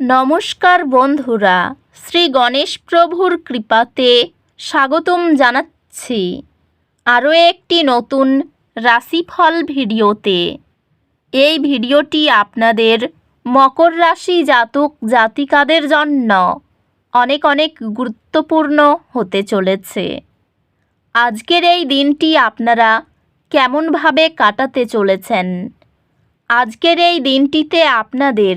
নমস্কার বন্ধুরা, শ্রী গণেশ প্রভুর কৃপাতে স্বাগতম জানাচ্ছি আরও একটি নতুন রাশিফল ভিডিওতে। এই ভিডিওটি আপনাদের মকর রাশি জাতক জাতিকাদের জন্য অনেক অনেক গুরুত্বপূর্ণ হতে চলেছে। আজকের এই দিনটি আপনারা কেমনভাবে কাটাতে চলেছেন? আজকের এই দিনটিতে আপনাদের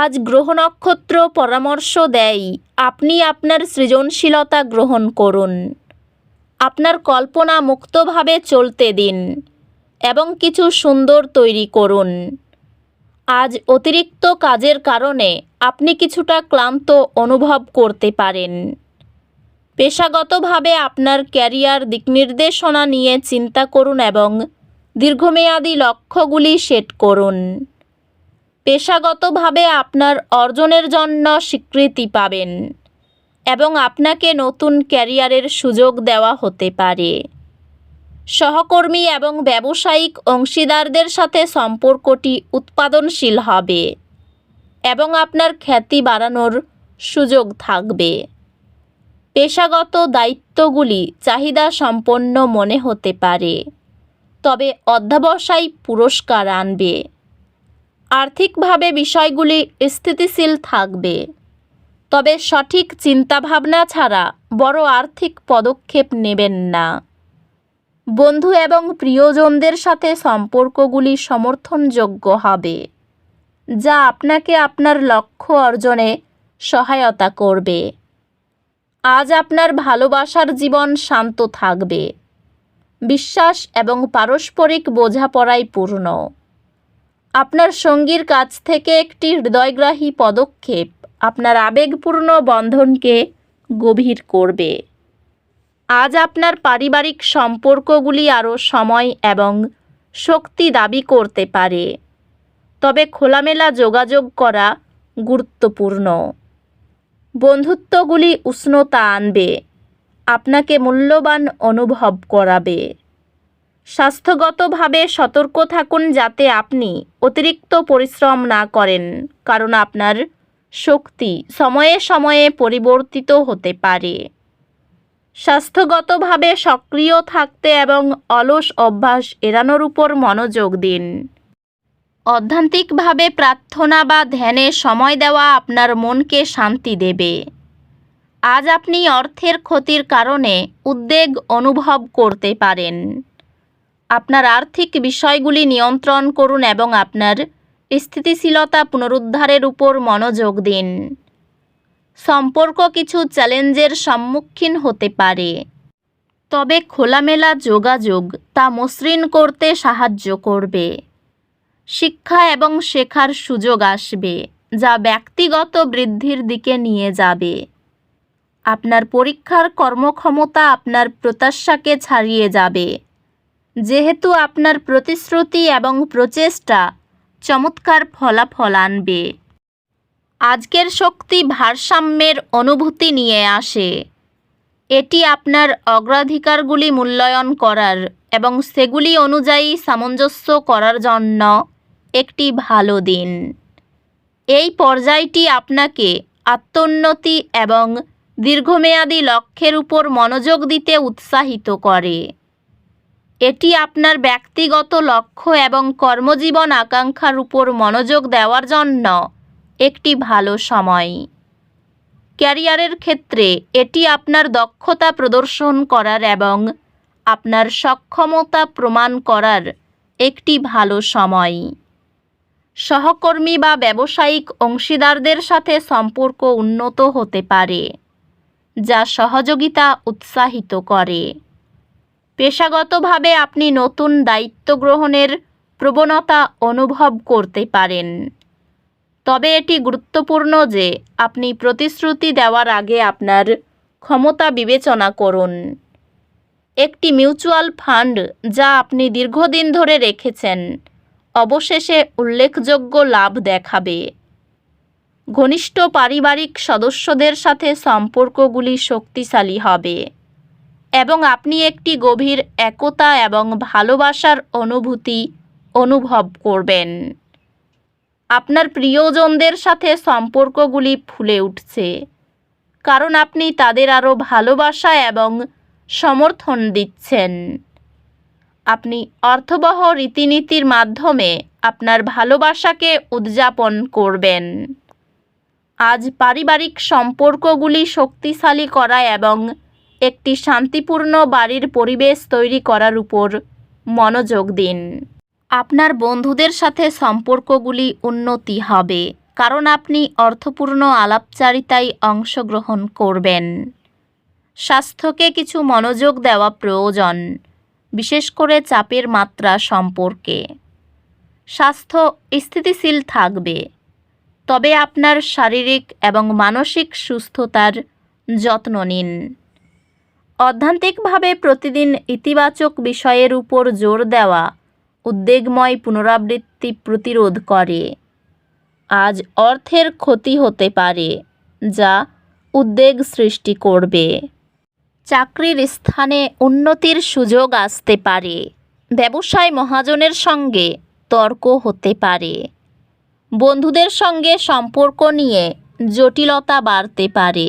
আজ গ্রহ নক্ষত্র পরামর্শ দেয়। আপনি আপনার সৃজনশীলতা গ্রহণ করুন। আপনার কল্পনা মুক্তভাবে চলতে দিন এবং কিছু সুন্দর তৈরি করুন। আজ অতিরিক্ত কাজের কারণে আপনি কিছুটা ক্লান্ত অনুভব করতে পারেন। পেশাগতভাবে আপনার ক্যারিয়ার দিকনির্দেশনা নিয়ে চিন্তা করুন এবং দীর্ঘমেয়াদী লক্ষ্যগুলি সেট করুন। পেশাগতভাবে আপনার অর্জনের জন্য স্বীকৃতি পাবেন এবং আপনাকে নতুন ক্যারিয়ারের সুযোগ দেওয়া হতে পারে। সহকর্মী এবং ব্যবসায়িক অংশীদারদের সাথে সম্পর্কটি উৎপাদনশীল হবে এবং আপনার খ্যাতি বাড়ানোর সুযোগ থাকবে। পেশাগত দায়িত্বগুলি চাহিদা সম্পন্ন মনে হতে পারে, তবে অধ্যাবসায় পুরস্কার আনবে। আর্থিকভাবে বিষয়গুলি স্থিতিশীল থাকবে। তবে সঠিক চিন্তাভাবনা ছাড়া বড় আর্থিক পদক্ষেপ নেবেন না। বন্ধু এবং প্রিয়জনদের সাথে সম্পর্কগুলি সমর্থনযোগ্য হবে, যা আপনাকে আপনার লক্ষ্য অর্জনে সহায়তা করবে। আজ আপনার ভালোবাসার জীবন শান্ত থাকবে। বিশ্বাস এবং পারস্পরিক বোঝাপড়ায় পূর্ণ। আপনার সঙ্গীর কাছ থেকে একটি হৃদয়গ্রাহী পদক্ষেপ আপনার আবেগপূর্ণ বন্ধনকে গভীর করবে। আজ আপনার পারিবারিক সম্পর্কগুলি আরও সময় এবং শক্তি দাবি করতে পারে। তবে খোলামেলা যোগাযোগ করা গুরুত্বপূর্ণ। বন্ধুত্বগুলি উষ্ণতা আনবে, আপনাকে মূল্যবান অনুভব করাবে। স্বাস্থ্যগতভাবে সতর্ক থাকুন যাতে আপনি অতিরিক্ত পরিশ্রম না করেন, কারণ আপনার শক্তি সময়ে সময়ে পরিবর্তিত হতে পারে। স্বাস্থ্যগতভাবে সক্রিয় থাকতে এবং অলস অভ্যাস এড়ানোর উপর মনোযোগ দিন। অধ্যান্তিকভাবে প্রার্থনা বা ধ্যানে সময় দেওয়া আপনার মনকে শান্তি দেবে। আজ আপনি অর্থের ক্ষতির কারণে উদ্বেগ অনুভব করতে পারেন। আপনার আর্থিক বিষয়গুলি নিয়ন্ত্রণ করুন এবং আপনার স্থিতিশীলতা পুনরুদ্ধারের উপর মনোযোগ দিন। সম্পর্ক কিছু চ্যালেঞ্জের সম্মুখীন হতে পারে। তবে খোলামেলা যোগাযোগ তা মসৃণ করতে সাহায্য করবে। শিক্ষা এবং শেখার সুযোগ আসবে, যা ব্যক্তিগত বৃদ্ধির দিকে নিয়ে যাবে। আপনার পরীক্ষার কর্মক্ষমতা আপনার প্রত্যাশাকে ছাড়িয়ে যাবে। যেহেতু আপনার প্রতিশ্রুতি এবং প্রচেষ্টা চমৎকার ফলাফল আনবে। আজকের শক্তি ভারসাম্যের অনুভূতি নিয়ে আসে। এটি আপনার অগ্রাধিকারগুলি মূল্যায়ন করার এবং সেগুলি অনুযায়ী সামঞ্জস্য করার জন্য একটি ভালো দিন। এই পর্যায়টি আপনাকে আত্মোন্নতি এবং দীর্ঘমেয়াদী লক্ষ্যের উপর মনোযোগ দিতে উৎসাহিত করে। এটি আপনার ব্যক্তিগত লক্ষ্য এবং কর্মজীবন আকাঙ্ক্ষার উপর মনোযোগ দেওয়ার জন্য একটি ভালো সময়। ক্যারিয়ারের ক্ষেত্রে এটি আপনার দক্ষতা প্রদর্শন করার এবং আপনার সক্ষমতা প্রমাণ করার একটি ভালো সময়। সহকর্মী বা ব্যবসায়িক অংশীদারদের সাথে সম্পর্ক উন্নত হতে পারে, যা সহযোগিতা উৎসাহিত করে। পেশাগতভাবে আপনি নতুন দায়িত্ব গ্রহণের প্রবণতা অনুভব করতে পারেন। তবে এটি গুরুত্বপূর্ণ যে আপনি প্রতিশ্রুতি দেওয়ার আগে আপনার ক্ষমতা বিবেচনা করুন। একটি মিউচুয়াল ফান্ড যা আপনি দীর্ঘদিন ধরে রেখেছেন, অবশেষে উল্লেখযোগ্য লাভ দেখাবে। ঘনিষ্ঠ পারিবারিক সদস্যদের সাথে সম্পর্কগুলি শক্তিশালী হবে। এবং আপনি একটি গভীর একতা এবং ভালোবাসার অনুভূতি অনুভব করবেন। আপনার প্রিয়জনদের সাথে সম্পর্কগুলি ফুলে উঠছে, কারণ আপনি তাদের আরও ভালোবাসা এবং সমর্থন দিচ্ছেন। আপনি অর্থবহ রীতিনীতির মাধ্যমে আপনার ভালোবাসাকে উদযাপন করবেন। আজ পারিবারিক সম্পর্কগুলি শক্তিশালী করা এবং একটি শান্তিপূর্ণ বাড়ির পরিবেশ তৈরি করার উপর মনোযোগ দিন। আপনার বন্ধুদের সাথে সম্পর্কগুলি উন্নতি হবে, কারণ আপনি অর্থপূর্ণ আলাপচারিতায় অংশগ্রহণ করবেন। স্বাস্থ্যকে কিছু মনোযোগ দেওয়া প্রয়োজন, বিশেষ করে চাপের মাত্রা সম্পর্কে। স্বাস্থ্য স্থিতিশীল থাকবে, তবে আপনার শারীরিক এবং মানসিক সুস্থতার যত্ন নিন। অধ্যান্তিকভাবে প্রতিদিন ইতিবাচক বিষয়ের উপর জোর দেওয়া, উদ্বেগময় পুনরাবৃত্তি প্রতিরোধ করে। আজ অর্থের ক্ষতি হতে পারে, যা উদ্বেগ সৃষ্টি করবে। চাকরির স্থানে উন্নতির সুযোগ আসতে পারে, ব্যবসায় মহাজনের সঙ্গে তর্ক হতে পারে। বন্ধুদের সঙ্গে সম্পর্ক নিয়ে জটিলতা বাড়তে পারে।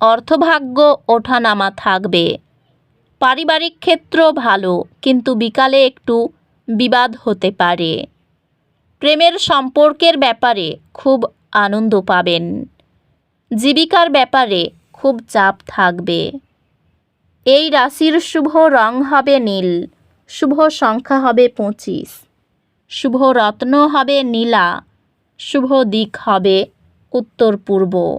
অর্থভাগ্য ওঠানামা থাকবে। পারিবারিক ক্ষেত্র ভালো, কিন্তু বিকালে একটু বিবাদ হতে পারে। প্রেমের সম্পর্কের ব্যাপারে খুব আনন্দ পাবেন। জীবিকার ব্যাপারে খুব চাপ থাকবে। এই রাশির শুভ রং হবে নীল, শুভ সংখ্যা হবে পঁচিশ। শুভ রত্ন হবে নীলা, শুভ দিক হবে উত্তর পূর্ব